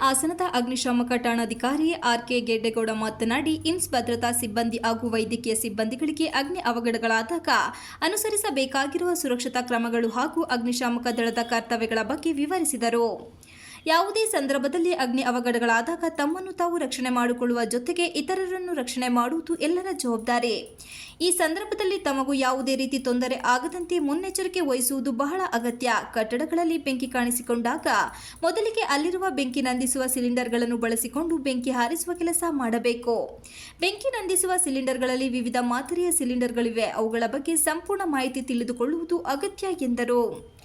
ಹಾಸನದ ಅಗ್ನಿಶಾಮಕ ಠಾಣಾಧಿಕಾರಿ R K ಗೆಡ್ಡೆಗೌಡ ಮಾತನಾಡಿ ಇಮ್ಸ್ ಭದ್ರತಾ ಸಿಬ್ಬಂದಿ ಹಾಗೂ ವೈದ್ಯಕೀಯ ಸಿಬ್ಬಂದಿಗಳಿಗೆ ಅಗ್ನಿ ಅವಘಡಗಳಾದಾಗ ಅನುಸರಿಸಬೇಕಾಗಿರುವ ಸುರಕ್ಷತಾ ಕ್ರಮಗಳು ಹಾಗೂ ಅಗ್ನಿಶಾಮಕ ದಳದ ಕರ್ತವ್ಯಗಳ ಬಗ್ಗೆ ವಿವರಿಸಿದರು. ಯಾವುದೇ ಸಂದರ್ಭದಲ್ಲಿ ಅಗ್ನಿ ಅವಘಡಗಳಾದಾಗ ತಮ್ಮನ್ನು ತಾವು ರಕ್ಷಣೆ ಮಾಡಿಕೊಳ್ಳುವ ಜೊತೆಗೆ ಇತರರನ್ನು ರಕ್ಷಣೆ ಮಾಡುವುದು ಎಲ್ಲರ ಜವಾಬ್ದಾರಿ. ಈ ಸಂದರ್ಭದಲ್ಲಿ ತಮಗೂ ಯಾವುದೇ ರೀತಿ ತೊಂದರೆ ಆಗದಂತೆ ಮುನ್ನೆಚ್ಚರಿಕೆ ವಹಿಸುವುದು ಬಹಳ ಅಗತ್ಯ. ಕಟ್ಟಡಗಳಲ್ಲಿ ಬೆಂಕಿ ಕಾಣಿಸಿಕೊಂಡಾಗ ಮೊದಲಿಗೆ ಅಲ್ಲಿರುವ ಬೆಂಕಿ ನಂದಿಸುವ ಸಿಲಿಂಡರ್ಗಳನ್ನು ಬಳಸಿಕೊಂಡು ಬೆಂಕಿ ಹಾರಿಸುವ ಕೆಲಸ ಮಾಡಬೇಕು. ಬೆಂಕಿ ನಂದಿಸುವ ಸಿಲಿಂಡರ್ಗಳಲ್ಲಿ ವಿವಿಧ ಮಾದರಿಯ ಸಿಲಿಂಡರ್ಗಳಿವೆ. ಅವುಗಳ ಬಗ್ಗೆ ಸಂಪೂರ್ಣ ಮಾಹಿತಿ ತಿಳಿದುಕೊಳ್ಳುವುದು ಅಗತ್ಯ ಎಂದರು.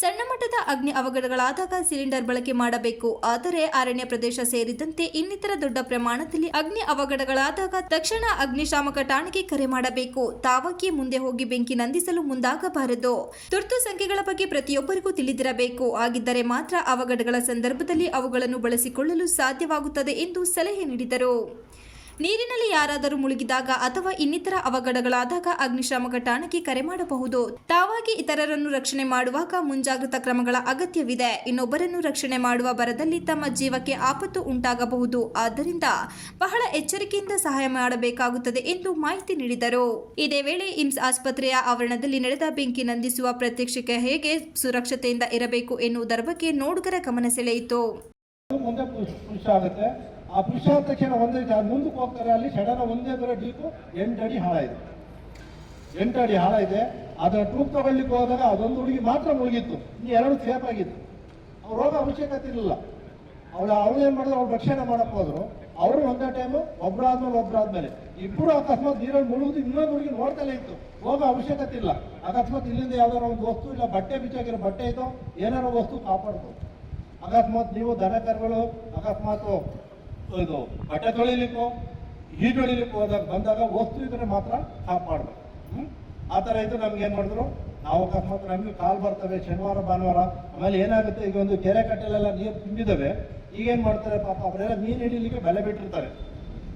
ಸಣ್ಣ ಮಟ್ಟದ ಅಗ್ನಿ ಅವಘಡಗಳಾದಾಗ ಸಿಲಿಂಡರ್ ಬಳಕೆ ಮಾಡಬೇಕು. ಆದರೆ ಅರಣ್ಯ ಪ್ರದೇಶ ಸೇರಿದಂತೆ ಇನ್ನಿತರ ದೊಡ್ಡ ಪ್ರಮಾಣದಲ್ಲಿ ಅಗ್ನಿ ಅವಘಡಗಳಾದಾಗ ತಕ್ಷಣ ಅಗ್ನಿಶಾಮಕ ಠಾಣೆಗೆ ಕರೆ ಮಾಡಬೇಕು. ತಾವಾಗಿ ಮುಂದೆ ಹೋಗಿ ಬೆಂಕಿ ನಂದಿಸಲು ಮುಂದಾಗಬಾರದು. ತುರ್ತು ಸಂಖ್ಯೆಗಳ ಬಗ್ಗೆ ಪ್ರತಿಯೊಬ್ಬರಿಗೂ ತಿಳಿದಿರಬೇಕು. ಆಗಿದ್ದರೆ ಮಾತ್ರ ಅವಘಡಗಳ ಸಂದರ್ಭದಲ್ಲಿ ಅವುಗಳನ್ನು ಬಳಸಿಕೊಳ್ಳಲು ಸಾಧ್ಯವಾಗುತ್ತದೆ ಎಂದು ಸಲಹೆ ನೀಡಿದರು. ನೀರಿನಲ್ಲಿ ಯಾರಾದರೂ ಮುಳುಗಿದಾಗ ಅಥವಾ ಇನ್ನಿತರ ಅವಘಡಗಳಾದಾಗ ಅಗ್ನಿಶಾಮಕ ಠಾಣೆಗೆ ಕರೆ ಮಾಡಬಹುದು. ತಾವಾಗಿ ಇತರರನ್ನು ರಕ್ಷಣೆ ಮಾಡುವಾಗ ಮುಂಜಾಗ್ರತಾ ಕ್ರಮಗಳ ಅಗತ್ಯವಿದೆ. ಇನ್ನೊಬ್ಬರನ್ನು ರಕ್ಷಣೆ ಮಾಡುವ ಬರದಲ್ಲಿ ತಮ್ಮ ಜೀವಕ್ಕೆ ಆಪತ್ತು ಉಂಟಾಗಬಹುದು. ಆದ್ದರಿಂದ ಬಹಳ ಎಚ್ಚರಿಕೆಯಿಂದ ಸಹಾಯ ಮಾಡಬೇಕಾಗುತ್ತದೆ ಎಂದು ಮಾಹಿತಿ ನೀಡಿದರು. ಇದೇ ವೇಳೆ ಇಮ್ಸ್ ಆಸ್ಪತ್ರೆಯ ಆವರಣದಲ್ಲಿ ನಡೆದ ಬೆಂಕಿ ನಂದಿಸುವ ಪ್ರತ್ಯಕ್ಷಕ್ಕೆ ಹೇಗೆ ಸುರಕ್ಷತೆಯಿಂದ ಇರಬೇಕು ಎನ್ನುವುದರ ಬಗ್ಗೆ ನೋಡುಗರ ಗಮನ ಸೆಳೆಯಿತು. ಆ ತಕ್ಷಣ ಒಂದೇ ಮುಂದಕ್ಕೆ ಹೋಗ್ತಾರೆ ಅಲ್ಲಿ ಸಡನ್ ಒಂದೇ ದೂರ ಡೀಪು ಎಂಟು ಅಡಿ ಹಾಳ ಇದೆ. ಎಂಟು ಅಡಿ ಹಾಳ ಇದೆ. ಅದರ ಟೂಪ್ ತಗೊಳ್ಳಿಕ್ಕೆ ಹೋದಾಗ ಅದೊಂದು ಹುಡುಗಿ ಮಾತ್ರ ಮುಳುಗಿತ್ತು ಇನ್ನು ಎರಡು ಸೇಫ್ ಆಗಿತ್ತು ಅವ್ರು ರೋಗ ಅವಶ್ಯಕತೆ ಇರಲಿಲ್ಲ. ಅವಳು ಅವಳು ಏನು ಮಾಡಿದ್ರು ಅವ್ರು ರಕ್ಷಣೆ ಮಾಡಕ್ಕೆ ಹೋದ್ರು. ಅವರು ಒಂದೇ ಟೈಮು ಒಬ್ಬರಾದ್ಮೇಲೆ ಒಬ್ಬರಾದ್ಮೇಲೆ ಇಬ್ಬರು ಅಕಸ್ಮಾತ್ ನೀರಲ್ಲಿ ಮುಳುಗುದು ಇನ್ನೊಂದು ಹುಡುಗಿ ನೋಡ್ತಲೇ ಇತ್ತು. ರೋಗ ಅವಶ್ಯಕತೆ ಇಲ್ಲ. ಅಕಸ್ಮಾತ್ ಇಲ್ಲಿಂದ ಯಾವ್ದಾರ ಒಂದು ವಸ್ತು ಇಲ್ಲ, ಬಟ್ಟೆ ಬಿಚ್ಚಾಗಿರೋ ಬಟ್ಟೆ ಇತ್ತು ಏನಾರೋ ವಸ್ತು ಕಾಪಾಡ್ಬೋದು. ಅಕಸ್ಮಾತ್ ನೀವು ದನ ಕರುಗಳು, ಅಕಸ್ಮಾತ್ ಇದು ಬಟ್ಟೆ ತೊಳಿಲಿಕ್ಕೋ ಹೊಡಿಲಿಕ್ಕೆ ಹೋದಾಗ ಬಂದಾಗ ವಸ್ತು ಇದ್ರೆ ಮಾತ್ರ ಹಾಕ್ ಹ್ಮ್? ಆ ಥರ ಇದ್ರೆ ನಮ್ಗೆ ಏನು ಮಾಡಿದ್ರು? ನಾವು ಅಕಸ್ಮಾತ್ ನಮಗೆ ಕಾಲು ಬರ್ತವೆ ಶನಿವಾರ, ಭಾನುವಾರ, ಆಮೇಲೆ ಏನಾಗುತ್ತೆ? ಈಗ ಒಂದು ಕೆರೆ ಕಟ್ಟೆಲೆಲ್ಲ ನೀರು ತುಂಬಿದಾವೆ. ಈಗ ಏನ್ ಮಾಡ್ತಾರೆ ಪಾಪ, ಅವರೆಲ್ಲ ಮೀನು ಹಿಡೀಲಿಕ್ಕೆ ಬಲೆ ಬಿಟ್ಟಿರ್ತಾರೆ.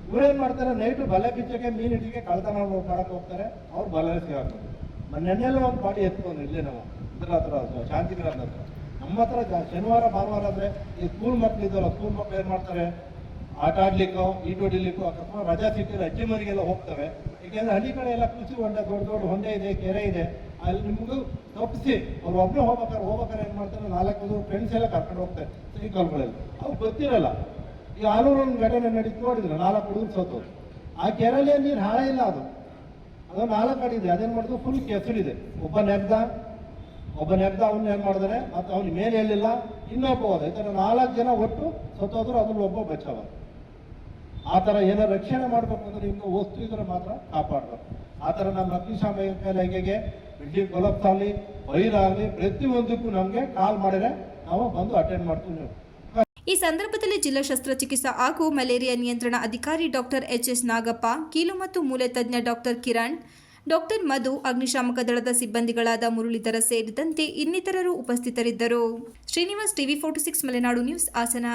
ಇವ್ರೇನ್ ಮಾಡ್ತಾರೆ? ನೈಟು ಬಲೆ ಬಿಚ್ಚಕ್ಕೆ ಮೀನು ಹಿಡಿಗೆ ಕಳ್ತನ ಮಾಡಕ್ ಹೋಗ್ತಾರೆ. ಅವ್ರು ಬಲೆ ಸಿಗಾಕ್ತಾರೆ ನೆನ್ನೆಲ್ಲ ಒಂದು ಪಾಟಿ ಎತ್ಕೊಂಡು ಇಲ್ಲೇ ನಾವು. ಇದ್ರ ಹತ್ರ ಅದು ಶಾಂತಿಗ್ರಾಮದ ಹತ್ರ. ನಮ್ಮ ಹತ್ರ ಶನಿವಾರ, ಭಾನುವಾರ ಅಂದ್ರೆ ಈ ಸ್ಕೂಲ್ ಮಕ್ಳು ಇದ್ದಾರಲ್ಲ, ಸ್ಕೂಲ್ ಮಕ್ಳು ಏನ್ ಮಾಡ್ತಾರೆ? ಆಟ ಆಡ್ಲಿಕ್ಕೋ, ಈಟ್ ಹೊಡಿಲಿಕ್ಕೋ, ಅಕಸ್ಮಾತ್ ರಜಾ ಸಿಕ್ಕಿದ್ರೆ ಅಜ್ಜಿ ಮನೆಗೆಲ್ಲ ಹೋಗ್ತವೆ. ಯಾಕೆಂದ್ರೆ ಹಳ್ಳಿ ಕಡೆ ಎಲ್ಲ ಕೃಷಿ ಹೊಂಡ, ದೊಡ್ಡ ದೊಡ್ಡ ಹೊಂಡೆ ಇದೆ, ಕೆರೆ ಇದೆ. ಅಲ್ಲಿ ನಿಮಗೂ ತಪ್ಪಿಸಿ, ಅವ್ರು ಒಬ್ಬನೇ ಹೋಗ್ಬೇಕಾದ್ರೆ ಹೋಗ್ಬೇಕಾರೆ ಏನ್ ಮಾಡ್ತಾರೆ? ನಾಲ್ಕು ಫ್ರೆಂಡ್ಸ್ ಎಲ್ಲ ಕರ್ಕೊಂಡು ಹೋಗ್ತಾರೆ ಸೈಕಲ್ಗಳಲ್ಲಿ ಅವ್ರು ಗೊತ್ತಿರಲ್ಲ. ಈ ಆಲೂರು ಒಂದು ಘಟನೆ ನಡೀತು ನೋಡಿದ್ರು? ನಾಲ್ಕು ಹುಡುಗರು ಸತ್ತು ಆ ಕೆರೆಯಲ್ಲಿ ನೀರು ಹಾಳ ಇಲ್ಲ ಅದು. ಅದು ನಾಲ್ಕು ಕಡೆ ಇದೆ. ಅದೇನು ಮಾಡಿದ್ರು ಫುಲ್ ಕೆಸರಿದೆ. ಒಬ್ಬ ನೆಗ್ದ ಒಬ್ಬ ನೆಗ್ದ ಅವನ್ನ ಏನು ಮಾಡಿದಾರೆ ಮತ್ತು ಅವ್ನಿಗೆ ಮೇಲೆ ಹೇಳಿಲ್ಲ ಇನ್ನೊಬ್ಬ ಹೋದ. ಈ ನಾಲ್ಕು ಜನ ಒಟ್ಟು ಸತ್ತೋದ್ರು, ಅದ್ರಲ್ಲಿ ಒಬ್ಬ ಬಚಾವ. ಆ ಥರ ಏನೋ ರಕ್ಷಣೆ ಮಾಡಬೇಕು ಅಂದ್ರೆ ಇನ್ನು ವಸ್ತು ಇದ್ರೆ ಮಾತ್ರ ಕಾಪಾಡಬೇಕು. ಆ ಥರ ನಮ್ಮ ಅಗ್ನಿಶಾಮಕ ಇಲಾಖೆಗೆ ಬಿಲ್ಡಿಂಗ್ ಕೊಲಪ್ಸ್ ಆಗಲಿ ಆಗಲಿ, ಪ್ರತಿಯೊಂದಕ್ಕೂ ನಮಗೆ ಕಾಲ್ ಮಾಡಿದ್ರೆ ನಾವು ಬಂದು ಅಟೆಂಡ್ ಮಾಡ್ತೀವಿ ಈ ಸಂದರ್ಭದಲ್ಲಿ ಜಿಲ್ಲಾ ಶಸ್ತ್ರಚಿಕಿತ್ಸಾ ಹಾಗೂ ಮಲೇರಿಯಾ ನಿಯಂತ್ರಣ ಅಧಿಕಾರಿ ಡಾಕ್ಟರ್ ಎಚ್ ಎಸ್ ನಾಗಪ್ಪ, ಕೀಲು ಮತ್ತು ಮೂಲೆ ತಜ್ಞ ಡಾಕ್ಟರ್ ಕಿರಣ್, ಡಾಕ್ಟರ್ ಮಧು, ಅಗ್ನಿಶಾಮಕ ದಳದ ಸಿಬ್ಬಂದಿಗಳಾದ ಮುರಳೀಧರ ಸೇರಿದಂತೆ ಇನ್ನಿತರರು ಉಪಸ್ಥಿತರಿದ್ದರು. Srinivas TV forty six Malenadu news Hassan.